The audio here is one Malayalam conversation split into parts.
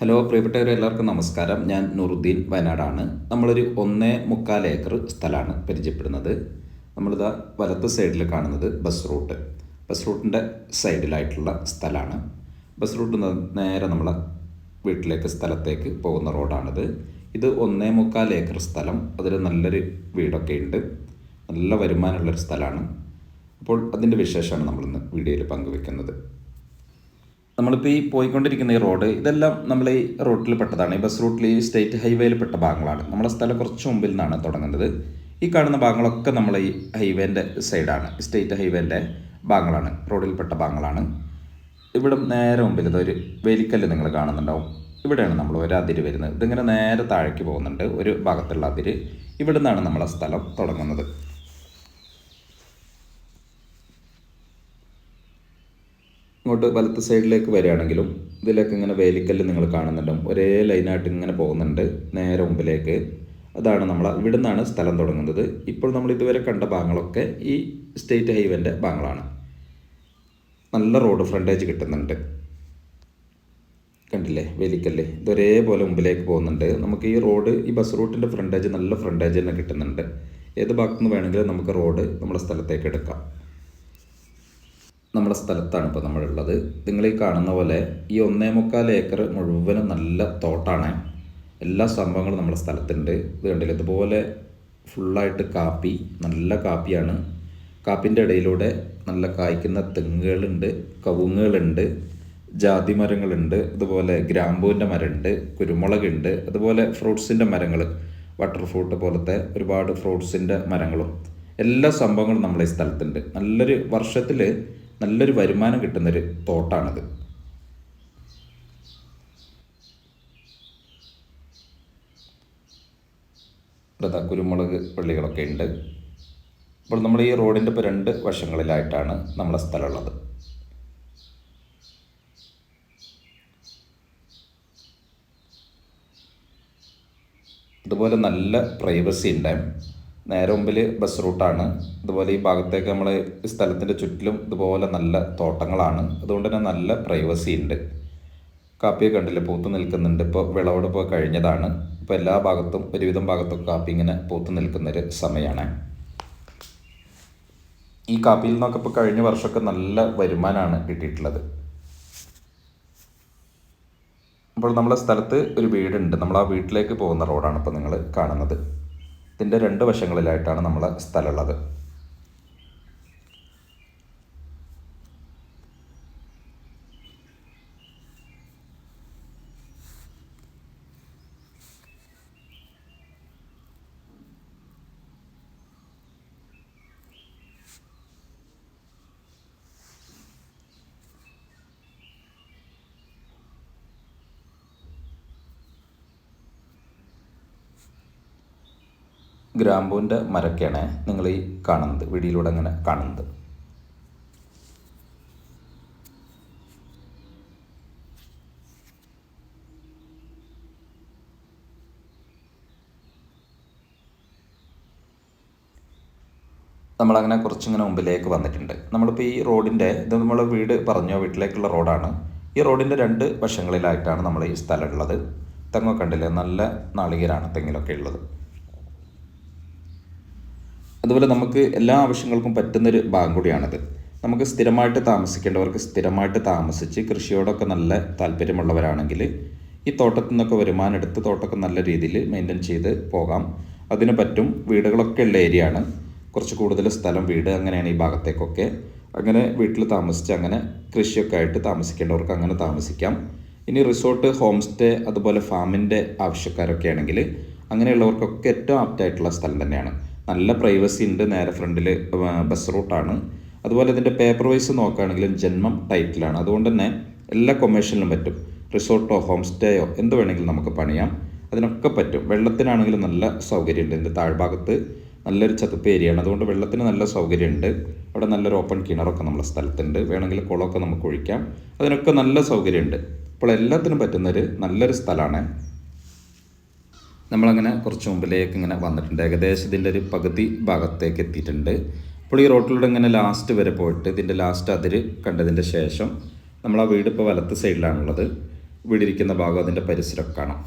ഹലോ പ്രിയപ്പെട്ടവരെ എല്ലാവർക്കും നമസ്കാരം. ഞാൻ നൂറുദ്ദീൻ വയനാടാണ്. നമ്മളൊരു ഒന്നേ മുക്കാൽ ഏക്കർ സ്ഥലമാണ് പരിചയപ്പെടുന്നത്. നമ്മളിതാ വലത്ത് സൈഡിൽ കാണുന്നത് ബസ് റൂട്ട് ബസ് റൂട്ടിന്റെ സൈഡിലായിട്ടുള്ള സ്ഥലമാണ് ബസ് റൂട്ട് നേരെ നമ്മളെ വീട്ടിലേക്ക് സ്ഥലത്തേക്ക് പോകുന്ന റോഡാണിത് ഇത് ഒന്നേ മുക്കാൽ ഏക്കർ സ്ഥലം. അതിൽ നല്ലൊരു വീടൊക്കെ ഉണ്ട്. നല്ല വരുമാനമുള്ളൊരു സ്ഥലമാണ് അപ്പോൾ അതിന്റെ വിശേഷമാണ് നമ്മളിന്ന് വീഡിയോയിൽ പങ്കുവെക്കുന്നത്. നമ്മളിപ്പോൾ ഈ പോയിക്കൊണ്ടിരിക്കുന്ന ഈ റോഡ് ഇതെല്ലാം നമ്മൾ ഈ റൂട്ടിൽ പെട്ടതാണ്. ഈ ബസ് റൂട്ടിൽ ഈ സ്റ്റേറ്റ് ഹൈവേയിൽ പെട്ട ഭാഗങ്ങളാണ്. നമ്മളെ സ്ഥലം കുറച്ച് മുമ്പിൽ നിന്നാണ് തുടങ്ങുന്നത്. ഈ കാണുന്ന ഭാഗങ്ങളൊക്കെ നമ്മൾ ഈ ഹൈവേന്റെ സൈഡാണ് സ്റ്റേറ്റ് ഹൈവേന്റെ ഭാഗങ്ങളാണ്. റോഡിൽപ്പെട്ട ഭാഗങ്ങളാണ്. ഇവിടെ നേരെ മുമ്പിൽ ഇതൊരു വേലിക്കല്ല് നിങ്ങൾ കാണുന്നുണ്ടാവും. ഇവിടെയാണ് നമ്മൾ ഒരു അതിര് വരുന്നത്. ഇതിങ്ങനെ നേരെ താഴേക്ക് പോകുന്നുണ്ട്. ഒരു ഭാഗത്തുള്ള അതിര്. ഇവിടെ നിന്നാണ് നമ്മളെ സ്ഥലം തുടങ്ങുന്നത്. ഇങ്ങോട്ട് വലത്ത് സൈഡിലേക്ക് വരികയാണെങ്കിലും ഇതിലേക്ക് ഇങ്ങനെ വേലിക്കല്ല് നിങ്ങൾ കാണുന്നുണ്ടാവും. ഒരേ ലൈനായിട്ട് ഇങ്ങനെ പോകുന്നുണ്ട് നേരെ മുമ്പിലേക്ക്. അതാണ് നമ്മൾ ഇവിടെ നിന്നാണ് സ്ഥലം തുടങ്ങുന്നത്. ഇപ്പോൾ നമ്മൾ ഇതുവരെ കണ്ട ഭാഗങ്ങളൊക്കെ ഈ സ്റ്റേറ്റ് ഹൈവേന്റെ ഭാഗങ്ങളാണ്. നല്ല റോഡ് ഫ്രണ്ടേജ് കിട്ടുന്നുണ്ട്. കണ്ടില്ലേ? വേലിക്കല്ല്. ഇത് ഒരേപോലെ മുമ്പിലേക്ക് പോകുന്നുണ്ട്. നമുക്ക് ഈ റോഡ് ഈ ബസ് റൂട്ടിന്റെ ഫ്രണ്ടേജ് നല്ല ഫ്രണ്ടേജ് തന്നെ കിട്ടുന്നുണ്ട്. ഏത് ഭാഗത്തുനിന്ന് വേണമെങ്കിലും നമുക്ക് റോഡ് നമ്മുടെ സ്ഥലത്തേക്ക് എടുക്കാം. നമ്മുടെ സ്ഥലത്താണ് ഇപ്പോൾ നമ്മളുള്ളത്. നിങ്ങൾ ഈ കാണുന്ന പോലെ ഈ ഒന്നേ മുക്കാൽ ഏക്കർ മുഴുവനും നല്ല തോട്ടാണ്. എല്ലാ സംഭവങ്ങളും നമ്മുടെ സ്ഥലത്തുണ്ട്. ഇത് കണ്ടില്ല? ഇതുപോലെ ഫുള്ളായിട്ട് കാപ്പി നല്ല കാപ്പിയാണ്. കാപ്പിന്റെ ഇടയിലൂടെ നല്ല കായ്ക്കുന്ന തെങ്ങുകളുണ്ട് കവുങ്ങുകളുണ്ട് ജാതി മരങ്ങളുണ്ട് അതുപോലെ ഗ്രാമ്പൂവിന്റെ മരമുണ്ട് കുരുമുളകുണ്ട് അതുപോലെ ഫ്രൂട്ട്സിന്റെ മരങ്ങൾ വാട്ടർ ഫ്രൂട്ട് പോലത്തെ ഒരുപാട് ഫ്രൂട്ട്സിന്റെ മരങ്ങളും. എല്ലാ സംഭവങ്ങളും നമ്മളെ ഈ സ്ഥലത്തുണ്ട്. നല്ലൊരു വർഷത്തിൽ നല്ലൊരു വരുമാനം കിട്ടുന്നൊരു തോട്ടാണിത്. ഇവിടെ കുരുമുളക് പള്ളികളൊക്കെ ഉണ്ട്. അപ്പോൾ നമ്മൾ ഈ റോഡിന്റെ ഇപ്പോൾ രണ്ട് വശങ്ങളിലായിട്ടാണ് നമ്മളെ സ്ഥലമുള്ളത്. അതുപോലെ നല്ല പ്രൈവസി ഉണ്ട്. നേരെ മുമ്പിൽ ബസ് റൂട്ടാണ് അതുപോലെ ഈ ഭാഗത്തേക്ക് നമ്മൾ സ്ഥലത്തിന്റെ ചുറ്റിലും ഇതുപോലെ നല്ല തോട്ടങ്ങളാണ്. അതുകൊണ്ട് തന്നെ നല്ല പ്രൈവസി ഉണ്ട്. കാപ്പിയെ കണ്ടില്ലേ? പൂത്ത് നിൽക്കുന്നുണ്ട്. ഇപ്പോൾ വിളവെടുപ്പ് കഴിഞ്ഞതാണ്. ഇപ്പോൾ എല്ലാ ഭാഗത്തും ഒരുവിധം ഭാഗത്തും കാപ്പി ഇങ്ങനെ പൂത്ത് നിൽക്കുന്നൊരു സമയമാണ് ഈ കാപ്പിയിൽ നിന്നൊക്കെ ഇപ്പോൾ കഴിഞ്ഞ വർഷമൊക്കെ നല്ല വരുമാനമാണ് കിട്ടിയിട്ടുള്ളത്. അപ്പോൾ നമ്മളെ സ്ഥലത്ത് ഒരു വീടുണ്ട്. നമ്മൾ ആ വീട്ടിലേക്ക് പോകുന്ന റോഡാണ് ഇപ്പോൾ നിങ്ങൾ കാണുന്നത്. ഇതിന്റെ രണ്ട് വശങ്ങളിലായിട്ടാണ് നമ്മളെ സ്ഥലമുള്ളത്. ഗ്രാമ്പൂവിന്റെ മരക്കാണ് നിങ്ങൾ ഈ കാണുന്നത് വീഡിയോയിലൂടെ അങ്ങനെ കാണുന്നത്. നമ്മളങ്ങനെ കുറച്ചിങ്ങനെ മുമ്പിലേക്ക് വന്നിട്ടുണ്ട്. നമ്മളിപ്പോൾ ഈ റോഡിന്റെ ഇത് നമ്മൾ വീട് പറഞ്ഞോ വീട്ടിലേക്കുള്ള റോഡാണ്. ഈ റോഡിന്റെ രണ്ട് വശങ്ങളിലായിട്ടാണ് നമ്മൾ ഈ സ്ഥലമുള്ളത്. തെങ്ങൊക്കെ ഉണ്ടല്ലേ നല്ല നാളികേരാണ് തെങ്ങിലൊക്കെ ഉള്ളത്. അതുപോലെ നമുക്ക് എല്ലാ ആവശ്യങ്ങൾക്കും പറ്റുന്നൊരു ഭാഗം കൂടിയാണിത്. നമുക്ക് സ്ഥിരമായിട്ട് താമസിക്കേണ്ടവർക്ക് സ്ഥിരമായിട്ട് താമസിച്ച് കൃഷിയോടൊക്കെ നല്ല താല്പര്യമുള്ളവരാണെങ്കിൽ ഈ തോട്ടത്തിൽ നിന്നൊക്കെ വരുമാനം എടുത്ത് തോട്ടമൊക്കെ നല്ല രീതിയിൽ മെയിന്റെയിൻ ചെയ്ത് പോകാം. അതിന് പറ്റും വീടുകളൊക്കെ ഉള്ള ഏരിയ ആണ്. കുറച്ച് കൂടുതൽ സ്ഥലം വീട് അങ്ങനെയാണ് ഈ ഭാഗത്തേക്കൊക്കെ. അങ്ങനെ വീട്ടിൽ താമസിച്ച് അങ്ങനെ കൃഷിയൊക്കെ ആയിട്ട് താമസിക്കേണ്ടവർക്ക് അങ്ങനെ താമസിക്കാം. ഇനി റിസോർട്ട് ഹോം സ്റ്റേ അതുപോലെ ഫാമിന്റെ ആവശ്യക്കാരൊക്കെ ആണെങ്കിൽ അങ്ങനെയുള്ളവർക്കൊക്കെ ഏറ്റവും ആപ്റ്റായിട്ടുള്ള സ്ഥലം തന്നെയാണ്. നല്ല പ്രൈവസി ഉണ്ട് നേരെ ഫ്രണ്ടിൽ ബസ് റൂട്ടാണ് അതുപോലെ ഇതിന്റെ പേപ്പർ വൈസ് നോക്കുകയാണെങ്കിലും ജന്മം ടൈറ്റിലാണ് അതുകൊണ്ട് തന്നെ എല്ലാ കൊമേഴ്ഷ്യലിനും പറ്റും. റിസോർട്ടോ ഹോം സ്റ്റേയോ എന്ത് വേണമെങ്കിലും നമുക്ക് പണിയാം. അതിനൊക്കെ പറ്റും. വെള്ളത്തിനാണെങ്കിലും നല്ല സൗകര്യമുണ്ട്. ഇതിന്റെ താഴ്ഭാഗത്ത് നല്ലൊരു ചതുപ്പ് ഏരിയയാണ് അതുകൊണ്ട് വെള്ളത്തിന് നല്ല സൗകര്യമുണ്ട്. അവിടെ നല്ലൊരു ഓപ്പൺ കിണറൊക്കെ നമ്മുടെ സ്ഥലത്തുണ്ട്. വേണമെങ്കിൽ കുളമൊക്കെ നമുക്ക് ഒഴിക്കാം. അതിനൊക്കെ നല്ല സൗകര്യമുണ്ട്. അപ്പോൾ എല്ലാത്തിനും പറ്റുന്നൊരു നല്ലൊരു സ്ഥലമാണ് നമ്മളങ്ങനെ കുറച്ച് മുമ്പിലേക്ക് ഇങ്ങനെ വന്നിട്ടുണ്ട്. ഏകദേശം ഇതിന്റെ ഒരു പകുതി ഭാഗത്തേക്ക് എത്തിയിട്ടുണ്ട്. അപ്പോൾ ഈ റോട്ടിലൂടെ ഇങ്ങനെ ലാസ്റ്റ് വരെ പോയിട്ട് ഇതിന്റെ ലാസ്റ്റ് അതിര് കണ്ടതിന്റെ ശേഷം നമ്മൾ ആ വീട് ഇപ്പോൾ വലത്ത് സൈഡിലാണുള്ളത്. വീടിരിക്കുന്ന ഭാഗം അതിന്റെ പരിസരമൊക്കെ കാണാം.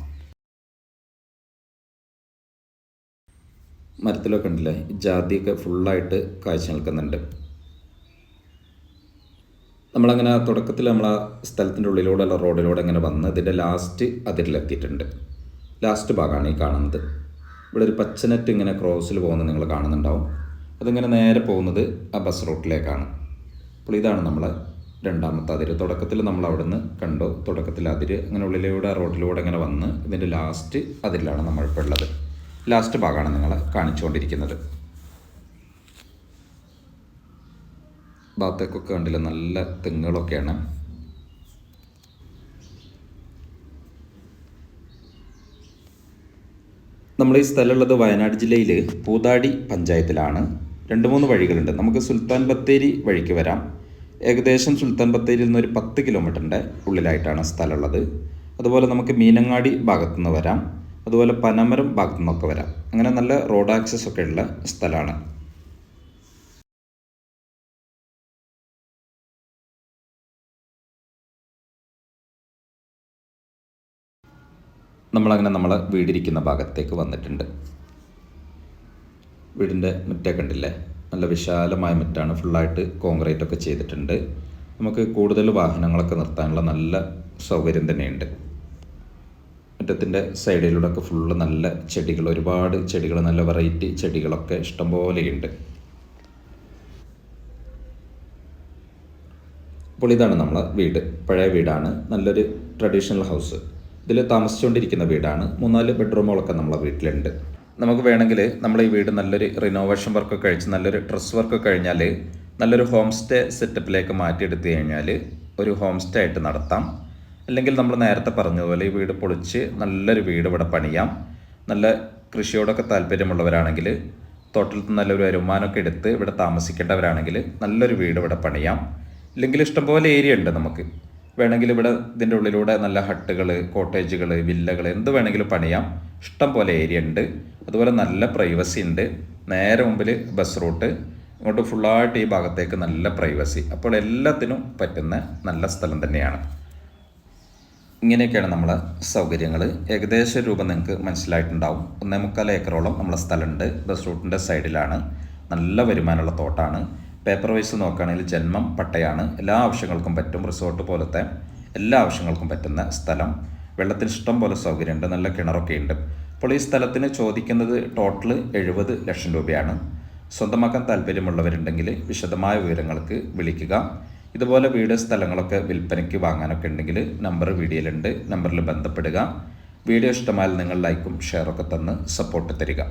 മരത്തിലൊക്കെ ഉണ്ടല്ലേ ജാതിയൊക്കെ ഫുള്ളായിട്ട് കാഴ്ച നിൽക്കുന്നുണ്ട്. നമ്മളങ്ങനെ തുടക്കത്തിൽ നമ്മൾ ആ സ്ഥലത്തിന്റെ ഉള്ളിലൂടെ ഉള്ള റോഡിലൂടെ ഇങ്ങനെ വന്ന് ഇതിന്റെ ലാസ്റ്റ് അതിരിലെത്തിയിട്ടുണ്ട്. ലാസ്റ്റ് ഭാഗമാണ് ഈ കാണുന്നത്. ഇവിടെ ഒരു പച്ചനെറ്റ് ഇങ്ങനെ ക്രോസിൽ പോകുന്നത് നിങ്ങൾ കാണുന്നുണ്ടാവും. അതിങ്ങനെ നേരെ പോകുന്നത് ആ ബസ് റൂട്ടിലേക്കാണ്. അപ്പോൾ ഇതാണ് നമ്മൾ രണ്ടാമത്തെ അതിര്. തുടക്കത്തിൽ നമ്മൾ അവിടുന്ന് കണ്ടു. തുടക്കത്തിൽ അതിര് അങ്ങനെ ഉള്ളിലൂടെ റോഡിലൂടെ ഇങ്ങനെ വന്ന് ഇതിന്റെ ലാസ്റ്റ് അതിരിലാണ് നമ്മളിപ്പോൾ ഉള്ളത്. ലാസ്റ്റ് ഭാഗമാണ് നിങ്ങളെ കാണിച്ചുകൊണ്ടിരിക്കുന്നത്. ഭാഗത്തേക്കൊക്കെ കണ്ടില്ല നല്ല തെങ്ങുകളൊക്കെയാണ്. നമ്മൾ ഈ സ്ഥലമുള്ളത് വയനാട് ജില്ലയിൽ പൂതാടി പഞ്ചായത്തിലാണ്. രണ്ട് മൂന്ന് വഴികളുണ്ട്. നമുക്ക് സുൽത്താൻ ബത്തേരി വഴിക്ക് വരാം. ഏകദേശം സുൽത്താൻ ബത്തേരിയിൽ നിന്ന് ഒരു പത്ത് കിലോമീറ്ററിന്റെ ഉള്ളിലായിട്ടാണ് സ്ഥലമുള്ളത്. അതുപോലെ നമുക്ക് മീനങ്ങാടി ഭാഗത്തു നിന്ന് വരാം. അതുപോലെ പനമരം ഭാഗത്തു നിന്നൊക്കെ വരാം. അങ്ങനെ നല്ല റോഡ് ആക്സസ് ഒക്കെ ഉള്ള സ്ഥലമാണ്. നമ്മളങ്ങനെ നമ്മൾ വീടിരിക്കുന്ന ഭാഗത്തേക്ക് വന്നിട്ടുണ്ട്. വീടിന്റെ മുറ്റേ കണ്ടില്ലേ? നല്ല വിശാലമായ മുറ്റാണ്. ഫുള്ളായിട്ട് കോൺക്രീറ്റ് ഒക്കെ ചെയ്തിട്ടുണ്ട്. നമുക്ക് കൂടുതൽ വാഹനങ്ങളൊക്കെ നിർത്താനുള്ള നല്ല സൗകര്യം തന്നെയുണ്ട്. മുറ്റത്തിന്റെ സൈഡിലൂടെ ഒക്കെ ഫുള്ള് നല്ല ചെടികൾ ഒരുപാട് ചെടികൾ നല്ല വെറൈറ്റി ചെടികളൊക്കെ ഇഷ്ടംപോലെയുണ്ട് അപ്പോൾ ഇതാണ് നമ്മളെ വീട്. പഴയ വീടാണ്. നല്ലൊരു ട്രഡീഷണൽ ഹൗസ് ഇതിൽ താമസിച്ചുകൊണ്ടിരിക്കുന്ന വീടാണ്. മൂന്നാൽ ബെഡ്റൂമുകളൊക്കെ നമ്മളെ വീട്ടിലുണ്ട്. നമുക്ക് വേണമെങ്കിൽ നമ്മൾ ഈ വീട് നല്ലൊരു റിനോവേഷൻ വർക്കൊക്കെ കഴിച്ച് നല്ലൊരു ഡ്രസ് വർക്ക് കഴിഞ്ഞാൽ നല്ലൊരു ഹോം സ്റ്റേ സെറ്റപ്പിലേക്ക് മാറ്റിയെടുത്ത് കഴിഞ്ഞാൽ ഒരു ഹോം സ്റ്റേ ആയിട്ട് നടത്താം. അല്ലെങ്കിൽ നമ്മൾ നേരത്തെ പറഞ്ഞതുപോലെ ഈ വീട് പൊളിച്ച് നല്ലൊരു വീട് ഇവിടെ പണിയാം. നല്ല കൃഷിയോടൊക്കെ താല്പര്യമുള്ളവരാണെങ്കിൽ തോട്ടത്തിൽ നിന്ന് നല്ലൊരു വരുമാനമൊക്കെ എടുത്ത് ഇവിടെ താമസിക്കേണ്ടവരാണെങ്കിൽ നല്ലൊരു വീട് ഇവിടെ പണിയാം. ഇല്ലെങ്കിൽ ഇഷ്ടംപോലെ ഏരിയ ഉണ്ട് നമുക്ക്. വേണമെങ്കിൽ ഇവിടെ ഇതിന്റെ ഉള്ളിലൂടെ നല്ല ഹട്ടുകൾ കോട്ടേജുകൾ വില്ലകൾ എന്ത് വേണമെങ്കിലും പണിയാം. ഇഷ്ടം പോലെ ഏരിയ ഉണ്ട്. അതുപോലെ നല്ല പ്രൈവസി ഉണ്ട്. നേരെ മുമ്പിൽ ബസ് റൂട്ട് ഇങ്ങോട്ട് ഫുള്ളായിട്ട് ഈ ഭാഗത്തേക്ക് നല്ല പ്രൈവസി അപ്പോൾ എല്ലാത്തിനും പറ്റുന്ന നല്ല സ്ഥലം തന്നെയാണ്. ഇങ്ങനെയൊക്കെയാണ് നമ്മളെ സൗകര്യങ്ങൾ ഏകദേശ രൂപം നിങ്ങൾക്ക് മനസ്സിലായിട്ടുണ്ടാവും. ഒന്നേ മുക്കാൽ ഏക്കറോളം നമ്മളെ സ്ഥലമുണ്ട്. ബസ് റൂട്ടിന്റെ സൈഡിലാണ് നല്ല വരുമാനമുള്ള തോട്ടാണ്. പേപ്പർ വൈസ് നോക്കുകയാണെങ്കിൽ ജന്മം പട്ടയാണ് എല്ലാ ആവശ്യങ്ങൾക്കും പറ്റും റിസോർട്ട് പോലത്തെ എല്ലാ ആവശ്യങ്ങൾക്കും പറ്റുന്ന സ്ഥലം. വെള്ളത്തിന് ഇഷ്ടം പോലെ സൗകര്യമുണ്ട് നല്ല കിണറൊക്കെ ഉണ്ട്. അപ്പോൾ ഈ സ്ഥലത്തിന് ചോദിക്കുന്നത് ടോട്ടൽ എഴുപത് ലക്ഷം രൂപയാണ്. സ്വന്തമാക്കാൻ താല്പര്യമുള്ളവരുണ്ടെങ്കിൽ വിശദമായ വിവരങ്ങൾക്ക് വിളിക്കുക. ഇതുപോലെ വീട് സ്ഥലങ്ങളൊക്കെ വിൽപ്പനയ്ക്ക് വാങ്ങാനൊക്കെ ഉണ്ടെങ്കിൽ നമ്പർ വീഡിയോയിലുണ്ട് നമ്പറിൽ ബന്ധപ്പെടുക. വീഡിയോ ഇഷ്ടമായാൽ നിങ്ങൾ ലൈക്കും ഷെയറൊക്കെ തന്ന് സപ്പോർട്ട് തരിക.